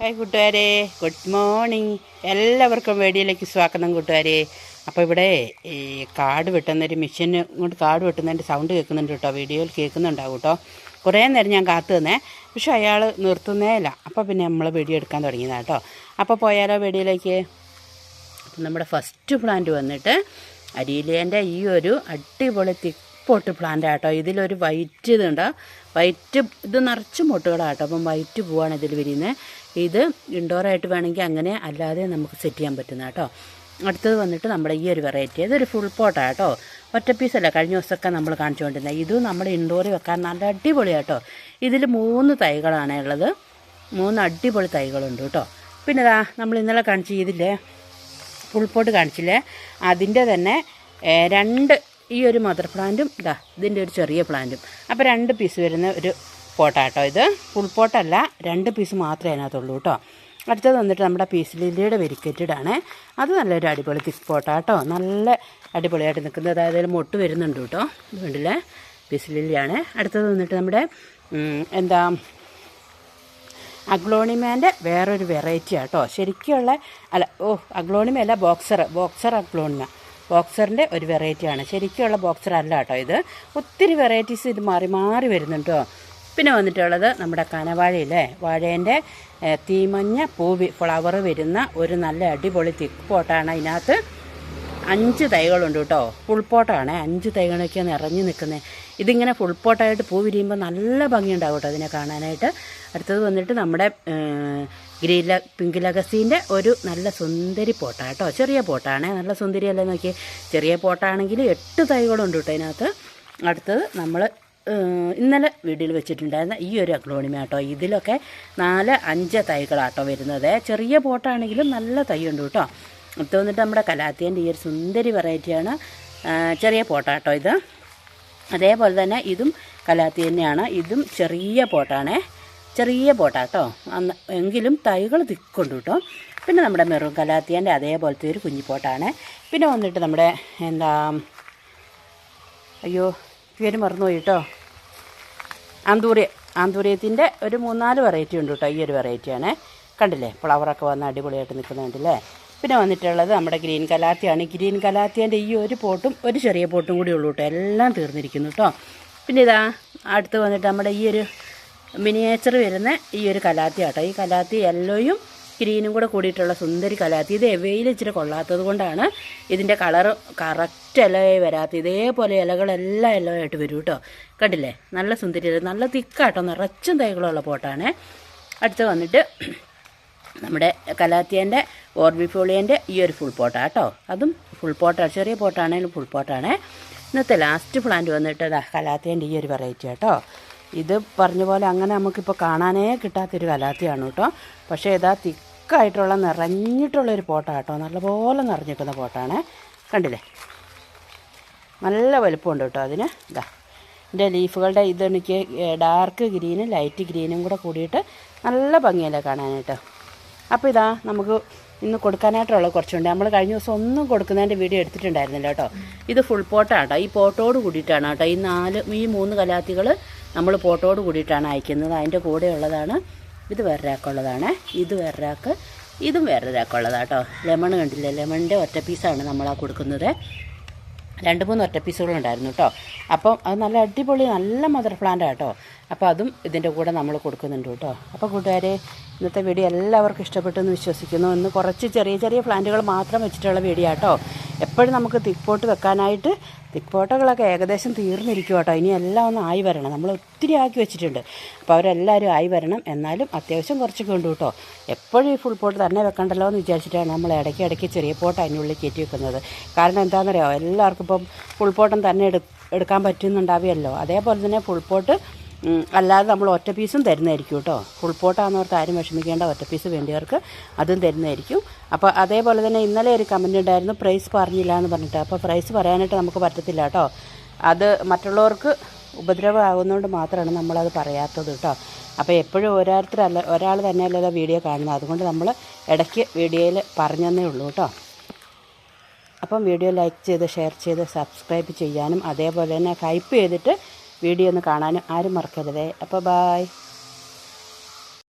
Hi കൂട്ടുകാരെ good morning എല്ലാവർക്കും വേടിയിലേക്ക് സ്വാഗതം കൂട്ടുകാരെ. അപ്പോൾ ഇവിടെ ഈ കാട് വെട്ടുന്നൊരു മെഷീന് കൊണ്ട് കാട് വെട്ടുന്നതിന്റെ സൗണ്ട് കേൾക്കുന്നുണ്ട് കേട്ടോ. വീഡിയോയിൽ കേൾക്കുന്നുണ്ടാവും കേട്ടോ. കുറേ നേരം ഞാൻ കാത്തു തന്നെ പക്ഷെ അയാൾ നിർത്തുന്നേ ഇല്ല. അപ്പോൾ പിന്നെ നമ്മൾ വെടിയെടുക്കാൻ തുടങ്ങിയതാണ് കേട്ടോ. അപ്പോൾ പോയാലോ വെടിയിലേക്ക് നമ്മുടെ ഫസ്റ്റ് പ്ലാന്റ് വന്നിട്ട് അരിയിലേന്റെ ഈ ഒരു അടിപൊളി തിപ്പോട്ട് പ്ലാന്റ് ആട്ടോ. ഇതിലൊരു വൈറ്റ് ഇതുണ്ട് വൈറ്റ് ഇത് നിറച്ച് മൊട്ടുകളാട്ടോ. അപ്പം വൈറ്റ് പോവാണ് ഇതിൽ വിരിയുന്നത്. ഇത് ഇൻഡോറായിട്ട് വേണമെങ്കിൽ അങ്ങനെ അല്ലാതെ നമുക്ക് സെറ്റ് ചെയ്യാൻ പറ്റുന്ന കേട്ടോ അടുത്തത് വന്നിട്ട് നമ്മുടെ ഈ ഒരു വെറൈറ്റി ഇതൊരു ഫുൾ പോട്ടാണ് കേട്ടോ ഒറ്റ പീസല്ല കഴിഞ്ഞ ദിവസമൊക്കെ നമ്മൾ കാണിച്ചുകൊണ്ടിരുന്നത്. ഇതും നമ്മൾ ഇൻഡോറിൽ വെക്കാൻ നല്ല അടിപൊളിയാട്ടോ ഇതിൽ മൂന്ന് തൈകളാണ് ഉള്ളത്. മൂന്ന് അടിപൊളി തൈകളുണ്ട് കേട്ടോ. പിന്നെ ഇതാ നമ്മൾ ഇന്നലെ കാണിച്ച് ഇതില്ലേ? ഫുൾ പോട്ട് കാണിച്ചില്ലേ? അതിന്റെ തന്നെ രണ്ട് ഈ ഒരു മദർ പ്ലാന്റും ഇതാ ഇതിന്റെ ഒരു ചെറിയ പ്ലാന്റും അപ്പോൾ രണ്ട് പീസ് വരുന്ന ഒരു പോട്ടാട്ടോ ഇത്. ഫുൾ പോട്ടല്ല രണ്ട് പീസ് മാത്രമേ അതിനകത്തുള്ളൂ കേട്ടോ അടുത്തത് വന്നിട്ട് നമ്മുടെ പീസ് ലില്ലിയുടെ വെരിക്കറ്റഡാണ് അത് നല്ലൊരു അടിപൊളി തിക്ക് പോട്ടാട്ടോ നല്ല അടിപൊളിയായിട്ട് നിൽക്കുന്നത് അതായത് മൊട്ട് വരുന്നുണ്ട് കേട്ടോ വീണ്ടില്ല പീസ് ലില്ലിയാണ് അടുത്തത് വന്നിട്ട് നമ്മുടെ എന്താ അഗ്ലോണിമേന്റെ വേറൊരു വെറൈറ്റി ആട്ടോ. ശരിക്കുള്ള അല്ല ഓ അഗ്ലോണിമ അല്ല ബോക്സർ. Boxer aglaonema. ബോക്സറിന്റെ ഒരു വെറൈറ്റിയാണ് ശരിക്കുള്ള ബോക്സർ അല്ല കേട്ടോ ഇത്. ഒത്തിരി വെറൈറ്റീസ് ഇത് മാറി മാറി വരുന്നുണ്ട് പിന്നെ വന്നിട്ടുള്ളത് നമ്മുടെ കനവാഴയില്ലേ? വാഴേന്റെ തീമഞ്ഞ പൂവി ഫ്ലവർ വരുന്ന ഒരു നല്ല അടിപൊളി തിക്ക് പോട്ടാണ് അതിനകത്ത്. അഞ്ച് തൈകളുണ്ട് കേട്ടോ. ഫുൾ പോട്ടാണ് അഞ്ച് തൈകളൊക്കെ നിറഞ്ഞു നിൽക്കുന്നത് ഇതിങ്ങനെ ഫുൾ പോട്ടായിട്ട് പൂ വിരിയുമ്പോൾ നല്ല ഭംഗിയുണ്ടാവും കേട്ടോ അതിനെ കാണാനായിട്ട്. അടുത്തത് വന്നിട്ട് നമ്മുടെ ഗ്രീല പിങ്ക് ലഗസീന്റെ ഒരു നല്ല സുന്ദരി പോട്ടാണ് കേട്ടോ. ചെറിയ പോട്ടാണ്. നല്ല സുന്ദരിയല്ലേ നോക്കിയേ. ചെറിയ പോട്ടാണെങ്കിൽ എട്ട് തൈകളുണ്ട് കേട്ടോ അതിനകത്ത് അടുത്തത് നമ്മൾ ഇന്നലെ വീഡിയോയിൽ വെച്ചിട്ടുണ്ടായിരുന്ന ഈ ഒരു അക്ലോണിമ കേട്ടോ. ഇതിലൊക്കെ നാല് അഞ്ച് തൈകളാട്ടോ വരുന്നത്. ചെറിയ പോട്ടാണെങ്കിലും നല്ല തൈ ഉണ്ട് കേട്ടോ. അടുത്ത് വന്നിട്ട് നമ്മുടെ കലാത്തിയന്റെ ഈ ഒരു സുന്ദരി വെറൈറ്റിയാണ് ചെറിയ പോട്ടാട്ടോ ഇത്. അതേപോലെ തന്നെ ഇതും കലാത്തി തന്നെയാണ്. ഇതും ചെറിയ പോട്ടാണേ. ചെറിയ പോട്ടാട്ടോ. അന്ന് എങ്കിലും തൈകൾ തിക്കുണ്ട് കേട്ടോ. പിന്നെ നമ്മുടെ മെറൂൺ കലാത്തിയന്റെ അതേപോലത്തെ ഒരു കുഞ്ഞിപ്പോട്ടാണ് പിന്നെ വന്നിട്ട് നമ്മുടെ എന്താ അയ്യോ പേര് മറന്നുപോയി കേട്ടോ. ആന്തൂറിയ ആന്തൂറിയത്തിന്റെ ഒരു മൂന്നാൽ വെറൈറ്റി ഉണ്ട് കേട്ടോ. ഈ ഒരു വെറൈറ്റിയാണ്. കണ്ടില്ലേ? ഫ്ലവറൊക്കെ വന്ന് അടിപൊളിയായിട്ട് നിൽക്കുന്നുണ്ടല്ലേ പിന്നെ വന്നിട്ടുള്ളത് നമ്മുടെ ഗ്രീൻ കലാത്തിയാണ്. ഗ്രീൻ കലാത്തിയന്റെ ഈ ഒരു പോട്ടും ഒരു ചെറിയ പോട്ടും കൂടി ഉള്ളൂ കേട്ടോ. എല്ലാം തീർന്നിരിക്കുന്നു കേട്ടോ. പിന്നെ ഇതാ അടുത്ത് വന്നിട്ട് നമ്മുടെ ഈ ഒരു മിനിയേച്ചർ വരുന്ന ഈ ഒരു കലാത്തി ആട്ടോ ഈ കലാത്തി യെല്ലോയും ഗ്രീനും കൂടെ കൂടിയിട്ടുള്ള സുന്ദരി കലാത്തി. ഇത് എവയിൽ ഇച്ചിരി കൊള്ളാത്തത് കൊണ്ടാണ് ഇതിന്റെ കളറ് കറക്റ്റ് ഇലയായി വരാത്ത ഇതേപോലെ ഇലകളെല്ലാം യെല്ലോ ആയിട്ട് വരും കേട്ടോ. കണ്ടില്ലേ? നല്ല സുന്ദരി നല്ല തിക്കാട്ടോ നിറച്ചും തൈകളുള്ള പോട്ടാണ്. അടുത്ത് വന്നിട്ട് നമ്മുടെ കലാത്തിയന്റെ ഓർബിഫോളിയന്റെ ഈ ഒരു ഫുൾ പോട്ടാണ് കേട്ടോ അതും ഫുൾ പോട്ടാണ് ചെറിയ പോട്ടാണെങ്കിലും ഫുൾ പോട്ടാണ് ഇന്നത്തെ ലാസ്റ്റ് പ്ലാന്റ് വന്നിട്ട് ദാ കലാത്തിയന്റെ ഈ ഒരു വെറൈറ്റി കേട്ടോ ഇത് പറഞ്ഞ പോലെ അങ്ങനെ നമുക്കിപ്പോൾ കാണാനേ കിട്ടാത്തൊരു കലാത്തിയാണ് കേട്ടോ പക്ഷേ ഇതാ തിക്കായിട്ടുള്ള നിറഞ്ഞിട്ടുള്ളൊരു പോട്ടാണ് കേട്ടോ നല്ലപോലെ നിറഞ്ഞിരിക്കുന്ന പോട്ടാണ് കണ്ടില്ലേ? നല്ല വലുപ്പമുണ്ട് കേട്ടോ അതിന്. ഇതാ എന്റെ ലീഫുകളുടെ ഇതെനിക്ക് ഡാർക്ക് ഗ്രീനും ലൈറ്റ് ഗ്രീനും കൂടെ കൂടിയിട്ട് നല്ല ഭംഗിയല്ലേ കാണാനായിട്ട്. അപ്പോൾ ഇതാ നമുക്ക് ഇന്ന് കൊടുക്കാനായിട്ടുള്ള കുറച്ചുണ്ട്. നമ്മൾ കഴിഞ്ഞ ദിവസം ഒന്നും കൊടുക്കുന്നതിന്റെ വീഡിയോ എടുത്തിട്ടുണ്ടായിരുന്നില്ല കേട്ടോ. ഇത് ഫുൾ പോട്ടാണ്. കേട്ടോ ഈ പോട്ടോട് കൂടിയിട്ടാണ് കേട്ടോ. ഈ നാല് ഈ മൂന്ന് കലാത്തികൾ നമ്മൾ പോട്ടോട് കൂടിയിട്ടാണ് അയക്കുന്നത്. അതിന്റെ കൂടെ ഉള്ളതാണ്. ഇത് വേറൊരാൾക്കുള്ളതാണ് ഇത് വേറൊരാൾക്ക് ഇതും വേറൊരാൾക്കുള്ളതാണ് കേട്ടോ. ലെമൺ കണ്ടില്ലേ? ലെമണിന്റെ ഒറ്റ പീസാണ് നമ്മളാ കൊടുക്കുന്നത്. രണ്ട് മൂന്ന് ഒറ്റ പീസുകളുണ്ടായിരുന്നു കേട്ടോ അപ്പം അത് നല്ല അടിപൊളി നല്ല മദർ പ്ലാന്റ് കേട്ടോ അപ്പോൾ അതും ഇതിന്റെ കൂടെ നമ്മൾ കൊടുക്കുന്നുണ്ട് കേട്ടോ അപ്പോൾ കൂട്ടുകാരെ ഇന്നത്തെ വീഡിയോ എല്ലാവർക്കും ഇഷ്ടപ്പെട്ടു എന്ന് വിശ്വസിക്കുന്നു. ഇന്ന് കുറച്ച് ചെറിയ ചെറിയ പ്ലാന്റുകൾ മാത്രം വെച്ചിട്ടുള്ള വീഡിയോ കേട്ടോ എപ്പോഴും നമുക്ക് തിക്കോട്ട് വെക്കാനായിട്ട് തിക്കോട്ടകളൊക്കെ ഏകദേശം തീർന്നിരിക്കും കേട്ടോ ഇനി എല്ലാം ഒന്ന് ആയി വരണം. നമ്മൾ ഒത്തിരി ആക്കി വെച്ചിട്ടുണ്ട്. അപ്പോൾ അവരെല്ലാവരും ആയി വരണം. എന്നാലും അത്യാവശ്യം കുറച്ചൊക്കെ ഉണ്ട് കേട്ടോ. എപ്പോഴും ഈ ഫുൾ പോട്ട് തന്നെ വെക്കണ്ടല്ലോ എന്ന് വിചാരിച്ചിട്ടാണ് നമ്മൾ ഇടയ്ക്ക് ഇടയ്ക്ക് ചെറിയ പോട്ട് അതിനുള്ളിൽ കയറ്റി വെക്കുന്നത്. കാരണം എന്താണെന്നറിയോ? എല്ലാവർക്കും ഇപ്പം ഫുൾ പോട്ടം തന്നെ എടുക്കാൻ പറ്റുന്നുണ്ടാവുകയല്ലോ അതേപോലെ തന്നെ ഫുൾ പോട്ട് അല്ലാതെ നമ്മൾ ഒറ്റ പീസും തരുന്നതായിരിക്കും കേട്ടോ. ഫുൾ പോട്ടാണെന്നോർത്ത് ആരും വിഷമിക്കേണ്ട ഒറ്റ പീസ് വേണ്ടിയവർക്ക് അതും തരുന്നതായിരിക്കും. അപ്പോൾ അതേപോലെ തന്നെ ഇന്നലെ ഒരു കമന്റ് ഉണ്ടായിരുന്നു പ്രൈസ് പറഞ്ഞില്ല എന്ന് പറഞ്ഞിട്ട്. അപ്പോൾ പ്രൈസ് പറയാനായിട്ട് നമുക്ക് പറ്റത്തില്ല കേട്ടോ. അത് മറ്റുള്ളവർക്ക് ഉപദ്രവമാകുന്നതുകൊണ്ട് മാത്രമാണ് നമ്മളത് പറയാത്തത് കേട്ടോ. അപ്പോൾ എപ്പോഴും ഓരോരുത്തരല്ല ഒരാൾ തന്നെയല്ലല്ലോ വീഡിയോ കാണുന്നത്. അതുകൊണ്ട് നമ്മൾ ഇടയ്ക്ക് വീഡിയോയിൽ പറഞ്ഞതേ ഉള്ളൂ കേട്ടോ. അപ്പം വീഡിയോ ലൈക്ക് ചെയ്ത് ഷെയർ ചെയ്ത് സബ്സ്ക്രൈബ് ചെയ്യാനും അതേപോലെ തന്നെ ഹൈപ്പ് ചെയ്തിട്ട് വീഡിയോ ഒന്ന് കാണാനും ആരും മറക്കരുതേ. അപ്പോൾ ബായ്.